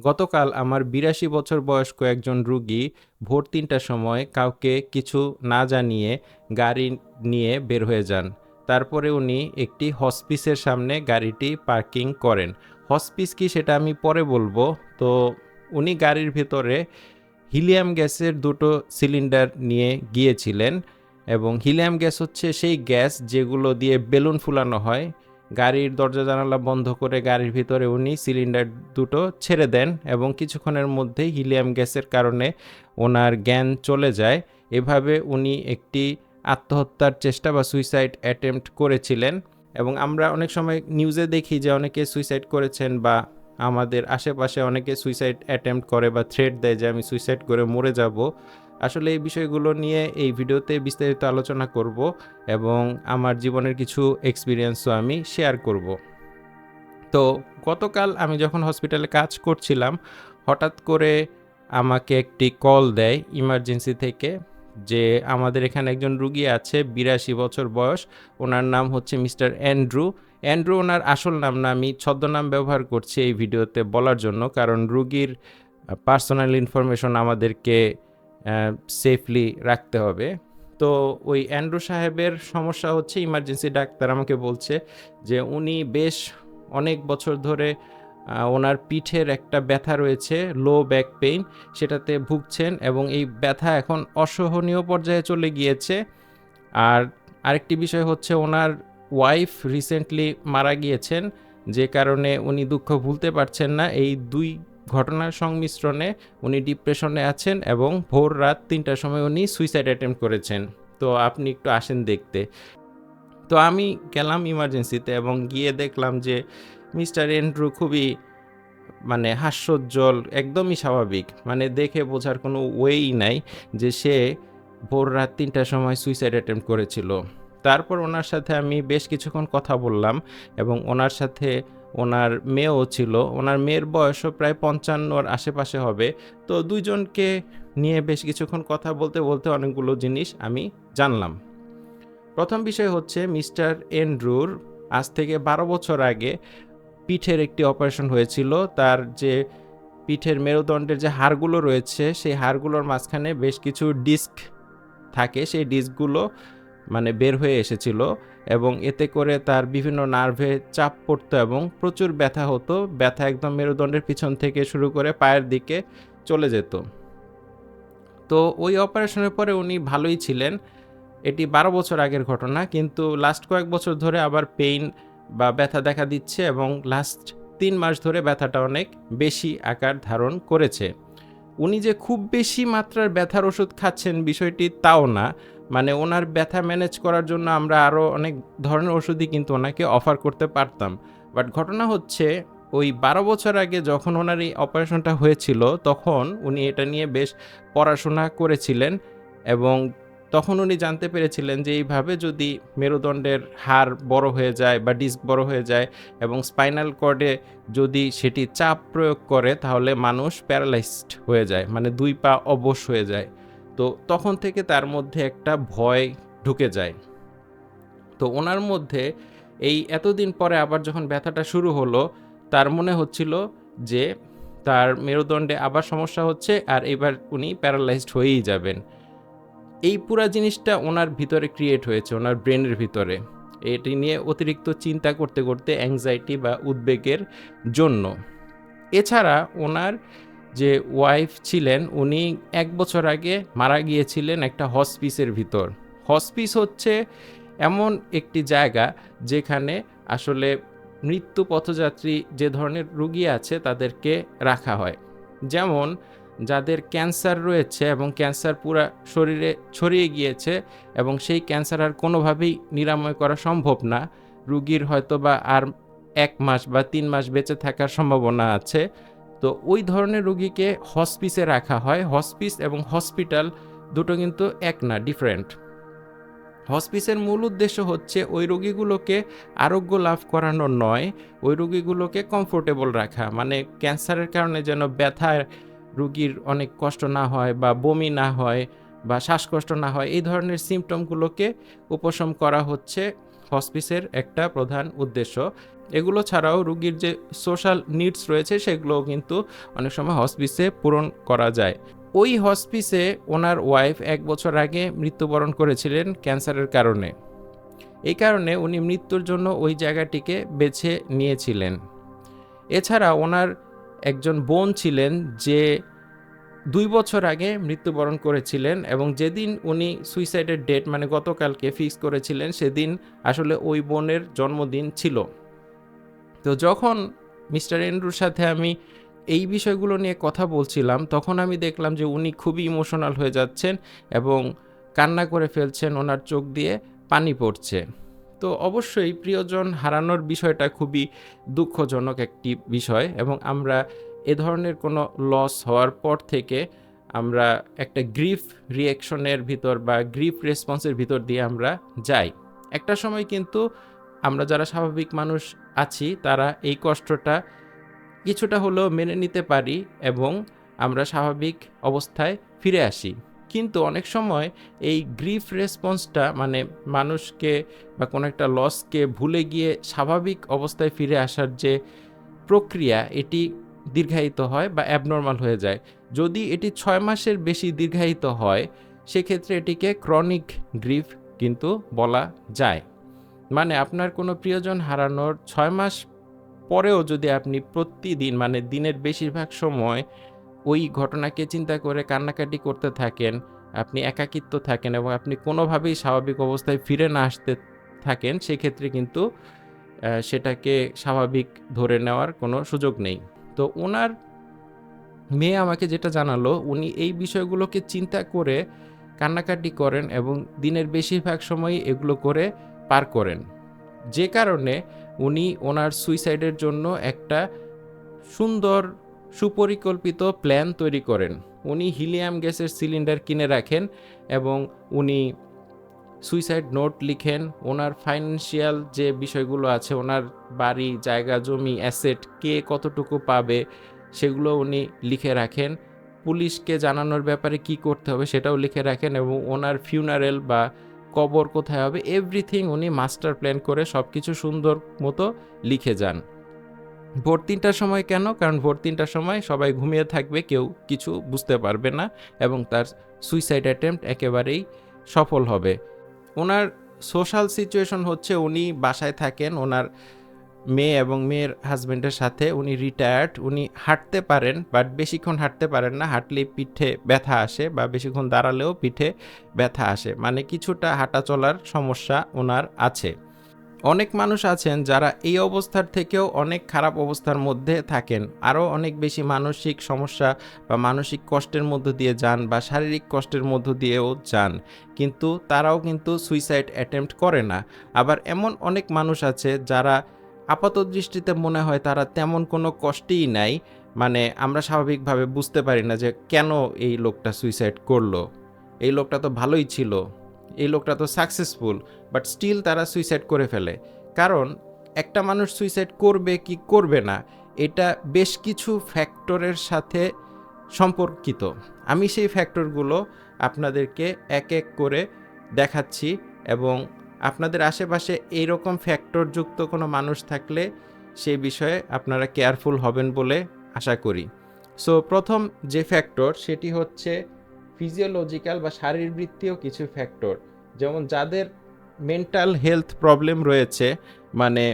গতকাল আমার বিরাশি বছর বয়স্ক একজন রুগী ভোর তিনটার সময় কাউকে কিছু না জানিয়ে গাড়ি নিয়ে বের হয়ে যান। তারপরে উনি একটি হসপিসের সামনে গাড়িটি পার্কিং করেন। হসপিস কি সেটা আমি পরে বলব। তো উনি গাড়ির ভেতরে হিলিয়াম গ্যাসের দুটো সিলিন্ডার নিয়ে গিয়েছিলেন এবং হিলিয়াম গ্যাস হচ্ছে সেই গ্যাস যেগুলো দিয়ে বেলুন ফুলানো হয়। গাড়ির দরজা জানালা বন্ধ করে গাড়ির ভিতরে উনি সিলিন্ডার দুটো ছেড়ে দেন এবং কিছুক্ষণের মধ্যে হিলিয়াম গ্যাসের কারণে ওনার জ্ঞান চলে যায়। এভাবে উনি একটি আত্মহত্যার চেষ্টা বা সুইসাইড অ্যাটেম্প্ট করেছিলেন এবং আমরা অনেক সময় নিউজে দেখি যে অনেকে সুইসাইড করেছেন বা আমাদের আশেপাশে অনেকে সুইসাইড অ্যাটেম্প্ট করে বা থ্রেট দেয় যে আমি সুইসাইড করে মরে যাব। আসলে এই বিষয়গুলো নিয়ে এই ভিডিওতে বিস্তারিত আলোচনা করব এবং আমার জীবনের কিছু এক্সপিরিয়েন্সও আমি শেয়ার করব। তো গতকাল আমি যখন হসপিটালে কাজ করছিলাম, হঠাৎ করে আমাকে একটি কল দেয় ইমার্জেন্সি থেকে যে আমাদের এখানে একজন রুগী আছে, বিরাশি বছর বয়স, ওনার নাম হচ্ছে মিস্টার অ্যান্ড্রু অ্যান্ড্রু ওনার আসল নাম না, আমি ছদ্মনাম ব্যবহার করছি এই ভিডিওতে বলার জন্য, কারণ রুগীর পার্সোনাল ইনফরমেশন আমাদেরকে সেফলি রাখতে হবে। তো ওই অ্যান্ড্রু সাহেবের সমস্যা হচ্ছে ইমার্জেন্সি ডাক্তার আমাকে বলছে যে উনি বেশ অনেক বছর ধরে ওনার পিঠের একটা ব্যথা রয়েছে লো ব্যাক পেইন সেটাতে ভুগছেন এবং এই ব্যথা এখন অসহনীয় পর্যায়ে চলে গিয়েছে। আর আরেকটি বিষয় হচ্ছে ওনার ওয়াইফ রিসেন্টলি মারা গিয়েছেন, যে কারণে উনি দুঃখ ভুলতে পারছেন না। এই দুই ঘটনার সংমিশ্রণে উনি ডিপ্রেশনে আছেন এবং ভোর রাত তিনটার সময় উনি সুইসাইড অ্যাটেম্প করেছেন। তো আপনি একটু আসেন দেখতে। তো আমি গেলাম ইমার্জেন্সিতে এবং গিয়ে দেখলাম যে মিস্টার এন্ড্রু খুবই মানে হাস্যোজ্জ্বল, একদমই স্বাভাবিক। মানে দেখে বোঝার কোনো ওয়েই নাই যে সে ভোর রাত তিনটার সময় সুইসাইড অ্যাটেম্প করেছিল। তারপর ওনার সাথে আমি বেশ কিছুক্ষণ কথা বললাম এবং ওনার সাথে ওনার মেয়েও ছিল। ওনার মেয়ের বয়সও প্রায় পঞ্চান্নর আশেপাশে হবে। তো দুইজনকে নিয়ে বেশ কিছুক্ষণ কথা বলতে বলতে অনেকগুলো জিনিস আমি জানলাম। প্রথম বিষয় হচ্ছে মিস্টার এন্ড্রুর আজ থেকে বারো বছর আগে পিঠের একটি অপারেশন হয়েছিল। তার যে পিঠের মেরুদণ্ডের যে হাড়গুলো রয়েছে, সেই হাড়গুলোর মাঝখানে বেশ কিছু ডিস্ক থাকে। সেই ডিস্কগুলো মানে বের হয়ে এসেছিল। এবং এতে করে তার বিভিন্ন নার্ভে চাপ পড়তো এবং প্রচুর ব্যথা হতো। ব্যথা একদম মেরুদণ্ডের পিছন থেকে শুরু করে পায়ের দিকে চলে যেত। তো ওই অপারেশনের পরে উনি ভালোই ছিলেন। এটি বারো বছর আগের ঘটনা, কিন্তু লাস্ট কয়েক বছর ধরে আবার পেইন বা ব্যথা দেখা দিচ্ছে এবং লাস্ট তিন মাস ধরে ব্যথাটা অনেক বেশি আকার ধারণ করেছে। উনি যে খুব বেশি মাত্রার ব্যথার ওষুধ খাচ্ছেন বিষয়টি তাও না। মানে ওনার ব্যথা ম্যানেজ করার জন্য আমরা আরও অনেক ধরনের ওষুধই কিন্তু ওনাকে অফার করতে পারতাম। বাট ঘটনা হচ্ছে, ওই বারো বছর আগে যখন ওনার এই অপারেশনটা হয়েছিল, তখন উনি এটা নিয়ে বেশ পড়াশোনা করেছিলেন এবং তখন উনি জানতে পেরেছিলেন যে এইভাবে যদি মেরুদণ্ডের হাড় বড় হয়ে যায় বা ডিস্ক বড় হয়ে যায় এবং স্পাইনাল কর্ডে যদি সেটি চাপ প্রয়োগ করে, তাহলে মানুষ প্যারালাইজড হয়ে যায় মানে দুই পা অবশ হয়ে যায়। তো তখন থেকে তার মধ্যে একটা ভয় ঢুকে যায়। তো ওনার মধ্যে এই এতদিন পরে আবার যখন ব্যথাটা শুরু হলো, তার মনে হচ্ছিল যে তার মেরুদণ্ডে আবার সমস্যা হচ্ছে আর এবার উনি প্যারালাইজড হয়েই যাবেন। এই পুরা জিনিসটা ওনার ভিতরে ক্রিয়েট হয়েছে, ওনার ব্রেনের ভিতরে। এটি নিয়ে অতিরিক্ত চিন্তা করতে করতে অ্যাংজাইটি বা উদ্বেগের জন্য। এছাড়া ওনার যে ওয়াইফ ছিলেন, উনি এক বছর আগে মারা গিয়েছিলেন একটা হসপিসের ভিতর। হসপিস হচ্ছে এমন একটি জায়গা যেখানে আসলে মৃত্যু পথযাত্রী যে ধরনের রুগী আছে তাদেরকে রাখা হয়। যেমন যাদের ক্যান্সার রয়েছে এবং ক্যান্সার পুরা শরীরে ছড়িয়ে গিয়েছে এবং সেই ক্যান্সার আর কোনোভাবেই নিরাময় করা সম্ভব না, রুগীর হয়তো বা আর এক মাস বা তিন মাস বেঁচে থাকার সম্ভাবনা আছে। তো ওই ধরনের রুগীকে হসপিসে রাখা হয়। হসপিস এবং হসপিটাল দুটো কিন্তু এক না ডিফারেন্ট হসপিসের মূল উদ্দেশ্য হচ্ছে ওই রোগীগুলোকে আরোগ্য লাভ করানো নয়, ওই রোগীগুলোকে কমফোর্টেবল রাখা। মানে ক্যান্সারের কারণে যেন ব্যথার রুগীর অনেক কষ্ট না হয় বা বমি না হয় বা শ্বাসকষ্ট না হয়, এই ধরনের সিমটমগুলোকে উপশম করা হচ্ছে। হসপিসের একটা প্রধান উদ্দেশ্য। এগুলো ছাড়াও রুগীর যে সোশ্যাল নিডস রয়েছে সেগুলোও কিন্তু অনেক সময় হসপিসে পূরণ করা যায়। ওই হসপিসে ওনার ওয়াইফ এক বছর আগে মৃত্যুবরণ করেছিলেন ক্যান্সারের কারণে। এই কারণে উনি মৃত্যুর জন্য ওই জায়গাটিকে বেছে নিয়েছিলেন। এছাড়া ওনার একজন বোন ছিলেন যে দুই বছর আগে মৃত্যুবরণ করেছিলেন এবং যেদিন উনি সুইসাইডের ডেট মানে গতকালকে ফিক্স করেছিলেন, সেদিন আসলে ওই বোনের জন্মদিন ছিল। তো যখন মিস্টার এন্ড্রুর সাথে আমি এই বিষয়গুলো নিয়ে কথা বলছিলাম, তখন আমি দেখলাম যে উনি খুবই ইমোশনাল হয়ে যাচ্ছেন এবং কান্না করে ফেলছেন, ওনার চোখ দিয়ে পানি পড়ছে। তো অবশ্যই প্রিয়জন হারানোর বিষয়টা খুবই দুঃখজনক একটি বিষয় এবং আমরা এ ধরনের কোনো লস হওয়ার পর থেকে আমরা একটা গ্রিফ রিয়াকশনের ভিতর বা গ্রিফ রেসপন্সের ভিতর দিয়ে আমরা যাই। একটা সময় কিন্তু আমরা যারা স্বাভাবিক মানুষ আছি, তারা এই কষ্টটা কিছুটা হলেও মেনে নিতে পারি এবং আমরা স্বাভাবিক অবস্থায় ফিরে আসি। কিন্তু অনেক সময় এই গ্রিফ রেসপন্সটা মানে মানুষকে বা কোনো একটা লসকে ভুলে গিয়ে স্বাভাবিক অবস্থায় ফিরে আসার যে প্রক্রিয়া, এটি দীর্ঘায়িত হয় বা অ্যাবনর্মাল হয়ে যায়। যদি এটি ছয় মাসের বেশি দীর্ঘায়িত হয়, সেক্ষেত্রে এটিকে ক্রনিক গ্রিফ কিন্তু বলা যায়। মানে আপনার কোনো প্রিয়জন হারানোর ছয় মাস পরেও যদি আপনি প্রতিদিন মানে দিনের বেশিরভাগ সময় ওই ঘটনাকে চিন্তা করে কান্নাকাটি করতে থাকেন, আপনি একাকিত্ব থাকেন এবং আপনি কোনোভাবেই স্বাভাবিক অবস্থায় ফিরে না আসতে থাকেন, সেক্ষেত্রে কিন্তু সেটাকে স্বাভাবিক ধরে নেওয়ার কোনো সুযোগ নেই। তো ওনার মেয়ে আমাকে যেটা জানালো, উনি এই বিষয়গুলোকে চিন্তা করে কান্নাকাটি করেন এবং দিনের বেশিরভাগ সময় এগুলো করে পার করেন। যে কারণে উনি ওনার সুইসাইডের জন্য একটা সুন্দর, সুপরিকল্পিত প্ল্যান তৈরি করেন। উনি হিলিয়াম গ্যাসের সিলিন্ডার কিনে রাখেন এবং উনি সুইসাইড নোট লিখেন, ওনার ফাইন্যান্সিয়াল যে বিষয়গুলো আছে, ওনার বাড়ি, জায়গা, জমি, অ্যাসেট, কে কতটুকু পাবে, সেগুলো উনি লিখে রাখেন। পুলিশকে জানানোর ব্যাপারে কি করতে হবে সেটাও লিখে রাখেন এবং ওনার ফিউনারেল বা কবর কোথায় হবে এভরিথিং উনি মাস্টার প্ল্যান করে সব কিছু সুন্দর মতো লিখে যান। ভোর তিনটার সময় কেন? কারণ ভোর তিনটার সময় সবাই ঘুমিয়ে থাকবে, কেউ কিছু বুঝতে পারবে না এবং তার সুইসাইড অ্যাটেম্প্ট একেবারেই সফল হবে। ওনার সোশ্যাল সিচুয়েশন হচ্ছে উনি বাসায় থাকেন, ওনার মেয়ে এবং মেয়ের হাজব্যান্ডের সাথে, উনি রিটায়ার্ড উনি হাঁটতে পারেন বাট বেশিক্ষণ হাঁটতে পারেন না হাঁটলে পিঠে ব্যথা আসে বা বেশিক্ষণ দাঁড়ালেও পিঠে ব্যথা আসে। মানে কিছুটা হাঁটা চলার সমস্যা ওনার আছে। অনেক মানুষ আছেন যারা এই অবস্থার থেকেও অনেক খারাপ অবস্থার মধ্যে থাকেন। আরও অনেক বেশি মানসিক সমস্যা বা মানসিক কষ্টের মধ্য দিয়ে যান বা শারীরিক কষ্টের মধ্য দিয়েও যান। কিন্তু তারাও কিন্তু সুইসাইড অ্যাটেম্প্ট করে না। আবার এমন অনেক মানুষ আছে যারা আপাত দৃষ্টিতে মনে হয় তারা তেমন কোনো কষ্টেই নাই। মানে আমরা স্বাভাবিকভাবে বুঝতে পারি না যে কেন এই লোকটা সুইসাইড করল। এই লোকটা তো ভালোই ছিল। এই লোকটা তো সাকসেসফুল বাট স্টিল তারা সুইসাইড করে ফেলে। কারণ একটা মানুষ সুইসাইড করবে কি করবে না, এটা বেশ কিছু ফ্যাক্টরের সাথে সম্পর্কিত। আমি সেই ফ্যাক্টরগুলো আপনাদেরকে এক এক করে দেখাচ্ছি এবং আপনাদের আশেপাশে এইরকম ফ্যাক্টরযুক্ত কোনো মানুষ থাকলে সেই বিষয়ে আপনারা কেয়ারফুল হবেন বলে আশা করি। সো প্রথম যে ফ্যাক্টর সেটি হচ্ছে ফিজিওলজিক্যাল বা শারীরবৃত্তীয় কিছু ফ্যাক্টর যেমন যাদের মেন্টাল হেলথ প্রবলেম রয়েছে মানে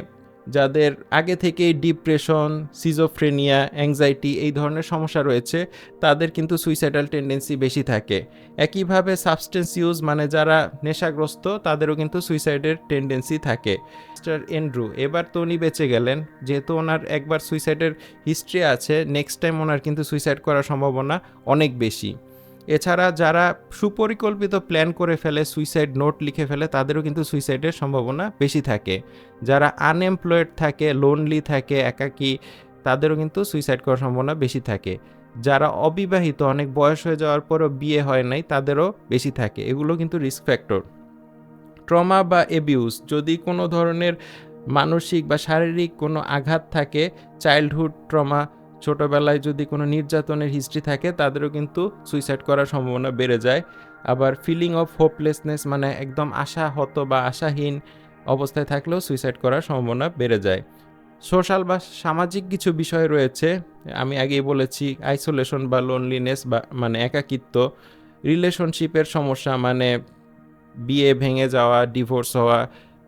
যাদের আগে থেকেই ডিপ্রেশন সিজোফ্রেনিয়া অ্যাংজাইটি এই ধরনের সমস্যা রয়েছে, তাদের কিন্তু সুইসাইডাল টেন্ডেন্সি বেশি থাকে। একইভাবে সাবস্টেন্স ইউজ মানে যারা নেশাগ্রস্ত, তাদেরও কিন্তু সুইসাইডের টেন্ডেন্সি থাকে। মিস্টার এন্ড্রু এবার তো উনি বেঁচে গেলেন, যেহেতু ওনার একবার সুইসাইডের হিস্ট্রি আছে নেক্সট টাইম ওনার কিন্তু সুইসাইড করার সম্ভাবনা অনেক বেশি। এছাড়া যারা সুপরিকল্পিত প্ল্যান করে ফেলে সুইসাইড নোট লিখে ফেলে, তাদেরও কিন্তু সুইসাইডের সম্ভাবনা বেশি থাকে। যারা আনএমপ্লয়েড থাকে লোনলি থাকে, একাকী, তাদেরও কিন্তু সুইসাইড করার সম্ভাবনা বেশি থাকে। যারা অবিবাহিত, অনেক বয়স হয়ে যাওয়ার পরও বিয়ে হয় নাই, তাদেরও বেশি থাকে। এগুলো কিন্তু রিস্ক ফ্যাক্টর ট্রমা বা এবিউস যদি কোনো ধরনের মানসিক বা শারীরিক কোনো আঘাত থাকে চাইল্ডহুড ট্রমা ছোটোবেলায় যদি কোনো নির্যাতনের হিস্ট্রি থাকে, তাদেরও কিন্তু সুইসাইড করার সম্ভাবনা বেড়ে যায়। আবার ফিলিং অফ হোপলেসনেস মানে একদম আশাহত বা আশাহীন অবস্থায় থাকলেও সুইসাইড করার সম্ভাবনা বেড়ে যায়। সোশ্যাল বা সামাজিক কিছু বিষয় রয়েছে, আমি আগেই বলেছি আইসোলেশন বা লোনলিনেস বা মানে একাকিত্ব রিলেশনশিপের সমস্যা মানে বিয়ে ভেঙে যাওয়া ডিভোর্স হওয়া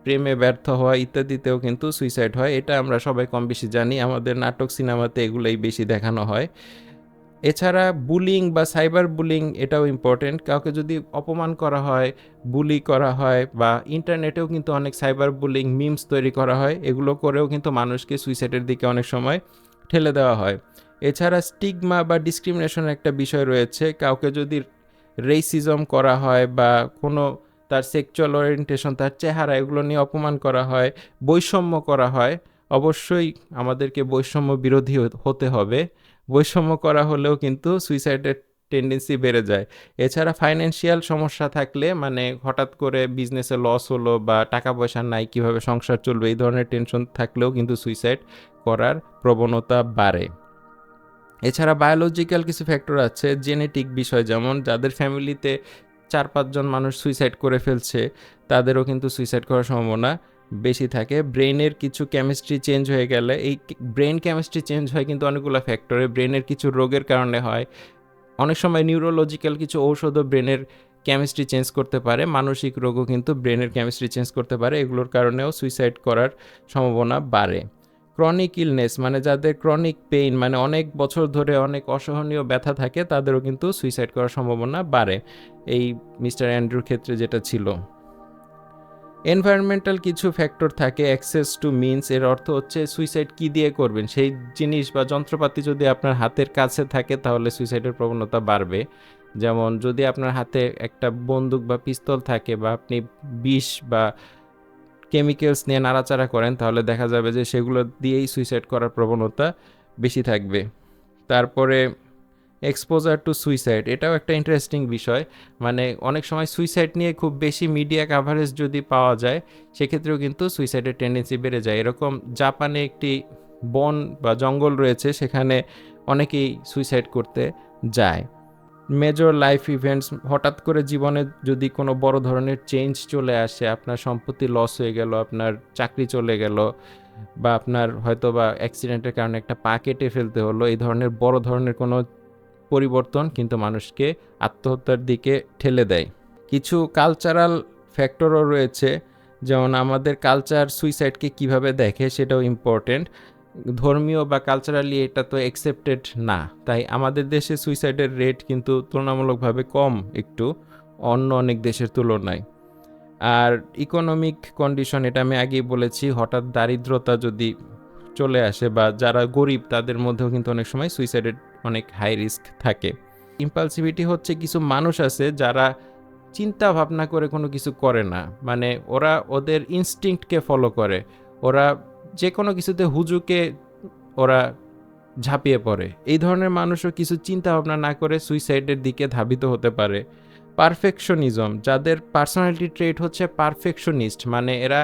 প্রেমে ব্যর্থ হওয়া ইত্যাদিতেও কিন্তু সুইসাইড হয়। এটা আমরা সবাই কম বেশি জানি। আমাদের নাটক, সিনেমাতে এগুলোই বেশি দেখানো হয়। এছাড়া বুলিং বা সাইবার বুলিং এটাও ইম্পর্টেন্ট কাউকে যদি অপমান করা হয় বুলি করা হয় বা ইন্টারনেটেও কিন্তু অনেক সাইবার বুলিং মিমস তৈরি করা হয়। এগুলো করেও কিন্তু মানুষকে সুইসাইডের দিকে অনেক সময় ঠেলে দেওয়া হয়। এছাড়া স্টিগমা বা ডিসক্রিমিনেশনের একটা বিষয় রয়েছে। কাউকে যদি রেসিজম করা হয় বা কোনো তার সেক্সুয়াল ওরিয়েন্টেশন তার চেহারা, এগুলো নিয়ে অপমান করা হয়, বৈষম্য করা হয়। অবশ্যই আমাদেরকে বৈষম্য বিরোধী হতে হবে। বৈষম্য করা হলেও কিন্তু সুইসাইডের টেন্ডেন্সি বেড়ে যায়। এছাড়া ফাইন্যান্সিয়াল সমস্যা থাকলে মানে হঠাৎ করে বিজনেসে লস হলো বা টাকা পয়সা নাই, কীভাবে সংসার চলবে, এই ধরনের টেনশন থাকলেও কিন্তু সুইসাইড করার প্রবণতা বাড়ে। এছাড়া বায়োলজিক্যাল কিছু ফ্যাক্টর আছে জেনেটিক বিষয় যেমন, যাদের ফ্যামিলিতে চার পাঁচজন মানুষ সুইসাইড করে ফেলছে, তাদেরও কিন্তু সুইসাইড করার সম্ভাবনা বেশি থাকে। ব্রেনের কিছু কেমিস্ট্রি চেঞ্জ হয়ে গেলে, এই ব্রেন কেমিস্ট্রি চেঞ্জ হয় কিন্তু অনেকগুলো ফ্যাক্টরে ব্রেনের কিছু রোগের কারণে হয়। অনেক সময় নিউরোলজিক্যাল কিছু ঔষধও ব্রেনের কেমিস্ট্রি চেঞ্জ করতে পারে। মানসিক রোগও কিন্তু ব্রেনের কেমিস্ট্রি চেঞ্জ করতে পারে। এগুলোর কারণেও সুইসাইড করার সম্ভাবনা বাড়ে। ক্রনিক ইলনেস মানে যাদের ক্রনিক পেইন মানে অনেক বছর ধরে অনেক অসহনীয় ব্যথা থাকে, তাদেরও কিন্তু সুইসাইড করার সম্ভাবনা বাড়ে। এই মিস্টার অ্যান্ড্রুর ক্ষেত্রে যেটা ছিল। এনভায়রনমেন্টাল কিছু ফ্যাক্টর থাকে অ্যাক্সেস টু মিনস এর অর্থ হচ্ছে সুইসাইড কি দিয়ে করবেন? সেই জিনিস বা যন্ত্রপাতি যদি আপনার হাতের কাছে থাকে, তাহলে সুইসাইডের প্রবণতা বাড়বে। যেমন যদি আপনার হাতে একটা বন্দুক বা পিস্তল থাকে বা আপনি বিষ বা কেমিক্যালস নিয়ে নাড়াচাড়া করেন, তাহলে দেখা যাবে যে সেগুলো দিয়েই সুইসাইড করার প্রবণতা বেশি থাকবে। তারপরে এক্সপোজার টু সুইসাইড এটাও একটা ইন্টারেস্টিং বিষয়। মানে অনেক সময় সুইসাইড নিয়ে খুব বেশি মিডিয়া কাভারেজ যদি পাওয়া যায়, সেক্ষেত্রেও কিন্তু সুইসাইডের টেন্ডেন্সি বেড়ে যায়। এরকম জাপানে একটি বন বা জঙ্গল রয়েছে, সেখানে অনেকেই সুইসাইড করতে যায়। মেজর লাইফ ইভেন্টস হঠাৎ করে জীবনে যদি কোনো বড় ধরনের চেঞ্জ চলে আসে, আপনার সম্পত্তি লস হয়ে গেল, আপনার চাকরি চলে গেল, বা আপনার হয়তো বা অ্যাক্সিডেন্টের কারণে একটা পা কেটে ফেলতে হলো, এই ধরনের বড় ধরনের কোনো পরিবর্তন কিন্তু মানুষকে আত্মহত্যার দিকে ঠেলে দেয়। কিছু কালচারাল ফ্যাক্টরও রয়েছে, যেমন আমাদের কালচার সুইসাইডকে কীভাবে দেখে সেটাও ইম্পর্টেন্ট ধর্মীয় বা কালচারালি এটা তো অ্যাকসেপ্টেড না। তাই আমাদের দেশে সুইসাইডের রেট কিন্তু তুলনামূলকভাবে কম একটু, অন্য অনেক দেশের তুলনায়। আর ইকোনমিক কন্ডিশন এটা আমি আগেই বলেছি, হঠাৎ দারিদ্রতা যদি চলে আসে বা যারা গরিব তাদের মধ্যেও কিন্তু অনেক সময় সুইসাইডের অনেক হাই রিস্ক থাকে। ইম্পালসিভিটি হচ্ছে কিছু মানুষ আছে যারা চিন্তা ভাবনা করে কোনো কিছু করে না। মানে ওরা ওদের ইনস্টিংক্টকে ফলো করে। ওরা যে কোনো কিছুতে হুজুকে ওরা ঝাঁপিয়ে পড়ে। এই ধরনের মানুষও কিছু চিন্তা ভাবনা না করে সুইসাইডের দিকে ধাবিত হতে পারে। পারফেকশনিজম, যাদের পার্সোনালিটি ট্রেট হচ্ছে পারফেকশনিস্ট মানে এরা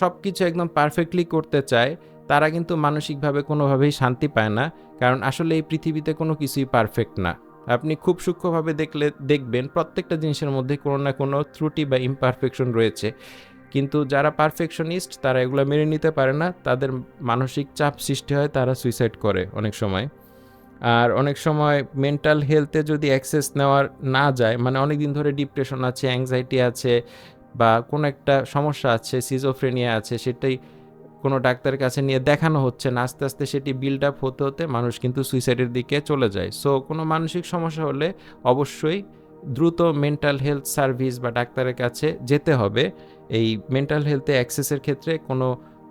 সব কিছু একদম পারফেক্টলি করতে চায়, তারা কিন্তু মানসিকভাবে কোনোভাবেই শান্তি পায় না, কারণ আসলে এই পৃথিবীতে কোনো কিছুই পারফেক্ট না। আপনি খুব সূক্ষ্মভাবে দেখলে, দেখবেন প্রত্যেকটা জিনিসের মধ্যে কোনো না কোনো ত্রুটি বা ইমপারফেকশন রয়েছে। কিন্তু যারা পারফেকশনিস্ট তারা এগুলো মেনে নিতে পারে না। তাদের মানসিক চাপ সৃষ্টি হয়, তারা সুইসাইড করে অনেক সময়। আর অনেক সময় মেন্টাল হেলথে যদি অ্যাক্সেস নেওয়ার না যায় মানে অনেক দিন ধরে ডিপ্রেশন আছে অ্যাংজাইটি আছে, বা কোনো একটা সমস্যা আছে সিজোফ্রেনিয়া আছে, সেটাই কোনো ডাক্তারের কাছে নিয়ে দেখানো হচ্ছে না, আস্তে আস্তে সেটি বিল্ড আপ হতে হতে মানুষ কিন্তু সুইসাইডের দিকে চলে যায়। সো কোনো মানসিক সমস্যা হলে অবশ্যই দ্রুত মেন্টাল হেলথ সার্ভিস বা ডাক্তারের কাছে যেতে হবে। এই মেন্টাল হেলথে অ্যাক্সেসের ক্ষেত্রে কোনো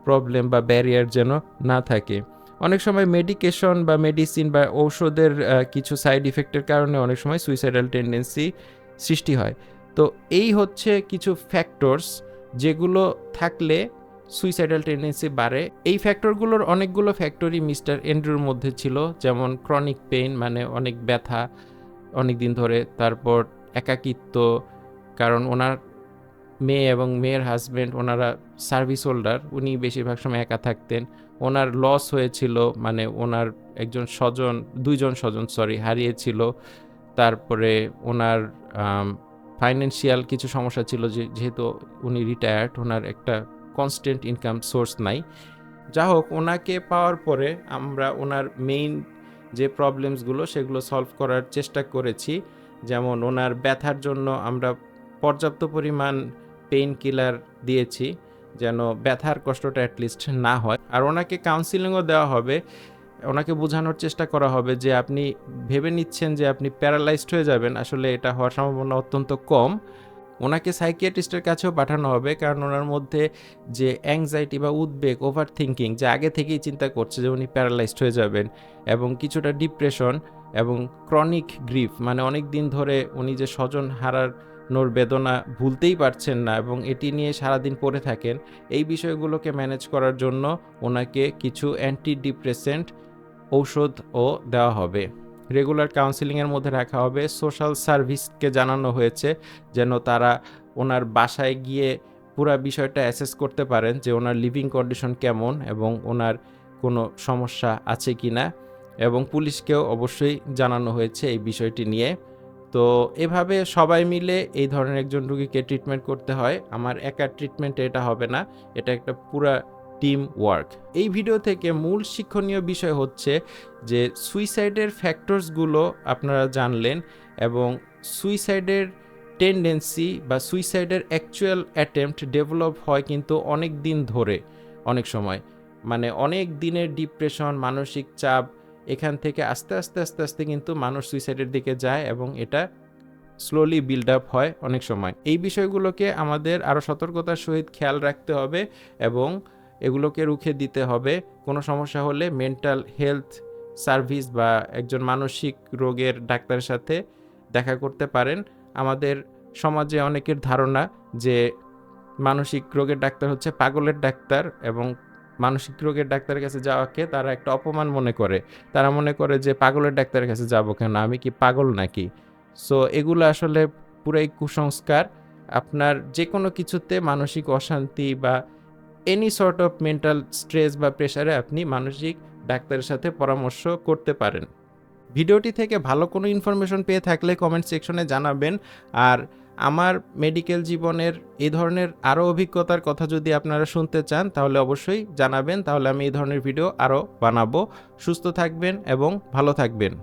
প্রবলেম বা ব্যারিয়ার যেন না থাকে। অনেক সময় মেডিকেশন বা মেডিসিন বা ঔষধের কিছু সাইড ইফেক্টের কারণে অনেক সময় সুইসাইডাল টেন্ডেন্সি সৃষ্টি হয়। তো এই হচ্ছে কিছু ফ্যাক্টরস যেগুলো থাকলে সুইসাইডাল টেন্ডেন্সি বাড়ে। এই ফ্যাক্টরগুলোর অনেকগুলো ফ্যাক্টরই মিস্টার এন্ড্রুর মধ্যে ছিল, যেমন ক্রনিক পেইন মানে অনেক ব্যথা অনেক দিন ধরে। তারপর একাকিত্ব, কারণ ওনার মেয়ে এবং মেয়ের হাজব্যান্ড ওনারা সার্ভিস হোল্ডার উনি বেশিরভাগ সময় একা থাকতেন। ওনার লস হয়েছিল মানে ওনার একজন স্বজন, দুইজন স্বজন সরি হারিয়েছিল। তারপরে ওনার ফাইন্যান্সিয়াল কিছু সমস্যা ছিল, যে, যেহেতু উনি রিটায়ার্ড ওনার একটা কনস্ট্যান্ট ইনকাম সোর্স নাই। যা হোক ওনাকে পাওয়ার পরে আমরা ওনার মেইন যে প্রবলেমসগুলো সেগুলো সলভ করার চেষ্টা করেছি। যেমন ওনার ব্যথার জন্য আমরা পর্যাপ্ত পরিমাণ পেইন কিলার দিয়েছি যেন ব্যথার কষ্টটা অ্যাটলিস্ট না হয়। আর ওনাকে কাউন্সিলিংও দেওয়া হবে। ওনাকে বোঝানোর চেষ্টা করা হবে যে আপনি ভেবে নিচ্ছেন যে আপনি প্যারালাইজড হয়ে যাবেন। আসলে এটা হওয়ার সম্ভাবনা অত্যন্ত কম। ওনাকে সাইকিয়াট্রিস্টের কাছেও পাঠানো হবে কারণ ওনার মধ্যে যে অ্যাংজাইটি বা উদ্বেগ ওভার থিঙ্কিং যে আগে থেকেই চিন্তা করছে যে উনি প্যারালাইজড হয়ে যাবেন এবং কিছুটা ডিপ্রেশন এবং ক্রনিক গ্রিফ মানে অনেক দিন ধরে উনি যে স্বজন হারানোর বেদনা ভুলতেই পারছেন না এবং এটি নিয়ে সারাদিন পড়ে থাকেন, এই বিষয়গুলোকে ম্যানেজ করার জন্য ওনাকে কিছু অ্যান্টি ডিপ্রেসেন্ট ঔষধও দেওয়া হবে। রেগুলার কাউন্সিলিংয়ের মধ্যে রাখা হবে। সোশ্যাল সার্ভিসকে জানানো হয়েছে যেন তারা ওনার বাসায় গিয়ে পুরো বিষয়টা অ্যাসেস করতে পারেন যে ওনার লিভিং কন্ডিশন কেমন এবং ওনার কোনো সমস্যা আছে কি না এবং পুলিশকেও অবশ্যই জানানো হয়েছে এই বিষয়টি নিয়ে। তো এভাবে সবাই মিলে এই ধরনের একজন রুগীকে ট্রিটমেন্ট করতে হয়। আমার একা ট্রিটমেন্টে এটা হবে না, এটা একটা পুরা টিম ওয়ার্ক এই ভিডিও থেকে মূল শিক্ষণীয় বিষয় হচ্ছে যে সুইসাইডের ফ্যাক্টরসগুলো আপনারা জানলেন এবং সুইসাইডের টেন্ডেন্সি বা সুইসাইডের অ্যাকচুয়াল অ্যাটেম্পট ডেভেলপ হয় কিন্তু অনেক দিন ধরে, অনেক সময়। মানে অনেক দিনের ডিপ্রেশন মানসিক চাপ এখান থেকে আস্তে আস্তে আস্তে আস্তে কিন্তু মানুষ সুইসাইডের দিকে যায় এবং এটা স্লোলি বিল্ড আপ হয় অনেক সময়। এই বিষয়গুলোকে আমাদের আরও সতর্কতার সহিত খেয়াল রাখতে হবে এবং এগুলোকে রুখে দিতে হবে। কোনো সমস্যা হলে মেন্টাল হেলথ সার্ভিস বা একজন মানসিক রোগের ডাক্তারের সাথে দেখা করতে পারেন। আমাদের সমাজে অনেকের ধারণা যে মানসিক রোগের ডাক্তার হচ্ছে পাগলের ডাক্তার এবং মানসিক রোগের ডাক্তারের কাছে যাওয়াকে তারা একটা অপমান মনে করে। তারা মনে করে যে, পাগলের ডাক্তারের কাছে যাব কেন? আমি কি পাগল নাকি? সো এগুলো আসলে পুরাই কুসংস্কার। আপনার যে কোনো কিছুতে মানসিক অশান্তি বা any sort of mental stress বা প্রেশারে আপনি মানসিক ডাক্তারের সাথে পরামর্শ করতে পারেন। ভিডিওটি থেকে ভালো কোনো ইনফরমেশন পেয়ে থাকলে কমেন্ট সেকশনে জানাবেন। আর আমার মেডিকেল জীবনের এই ধরনের আরও অভিজ্ঞতার কথা যদি আপনারা শুনতে চান, তাহলে অবশ্যই জানাবেন। তাহলে আমি এই ধরনের ভিডিও আরও বানাবো। সুস্থ থাকবেন এবং ভালো থাকবেন।